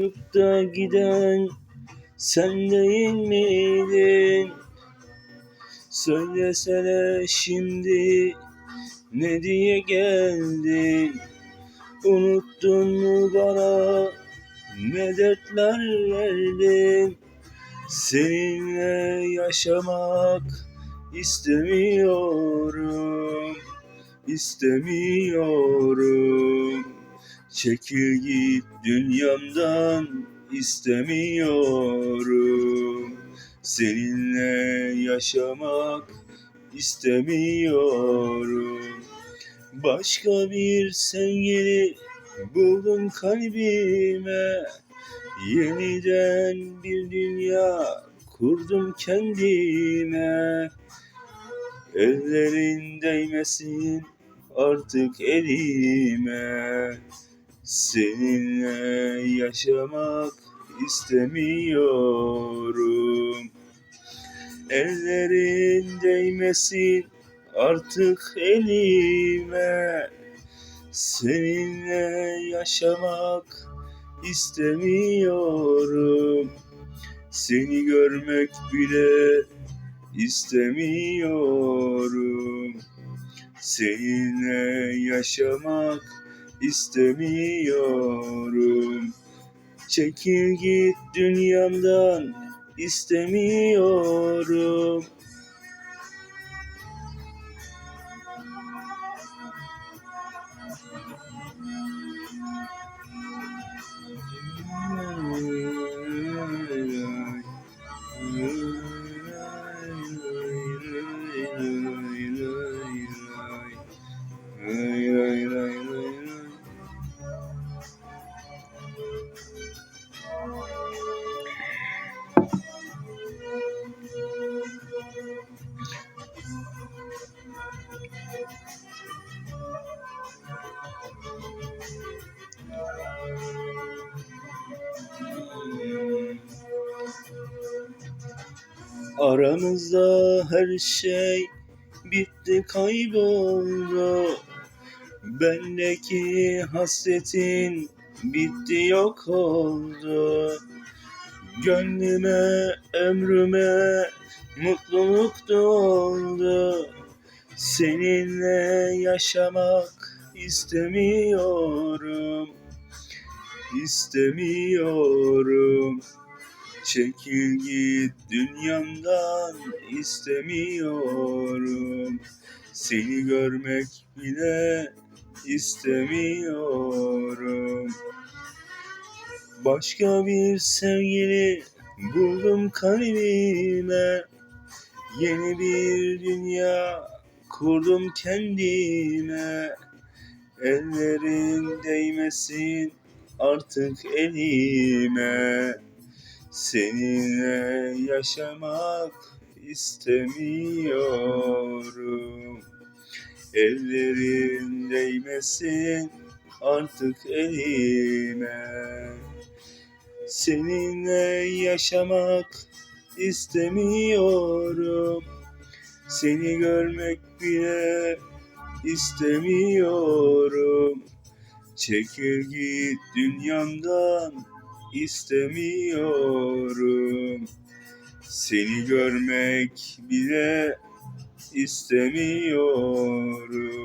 Bırakıp giden sen değil miydin? Söylesene şimdi ne diye geldin? Unuttun mu bana ne dertler verdin? Seninle yaşamak istemiyorum, istemiyorum. Çekil git dünyamdan istemiyorum. Seninle yaşamak istemiyorum. Başka bir sevgili buldum kalbime. Yeniden bir dünya kurdum kendime. Ellerin değmesin artık elime. Seninle yaşamak istemiyorum. Ellerin değmesin artık elime. Seninle yaşamak istemiyorum. Seni görmek bile istemiyorum. Seninle yaşamak istemiyorum. Çekil git dünyamdan istemiyorum. Aramızda her şey bitti kayboldu. Bendeki hasretin bitti yok oldu. Gönlüme, ömrüme mutluluk doldu. Seninle yaşamak istemiyorum. İstemiyorum. Çekil git dünyamdan istemiyorum. Seni görmek bile istemiyorum. Başka bir sevgili buldum kalbime. Yeni bir dünya kurdum kendime. Ellerin değmesin artık elime. Seninle yaşamak istemiyorum. Ellerin değmesin artık elime. Seninle yaşamak istemiyorum. Seni görmek bile istemiyorum. Çekil git dünyamdan istemiyorum. Seni görmek bile istemiyorum.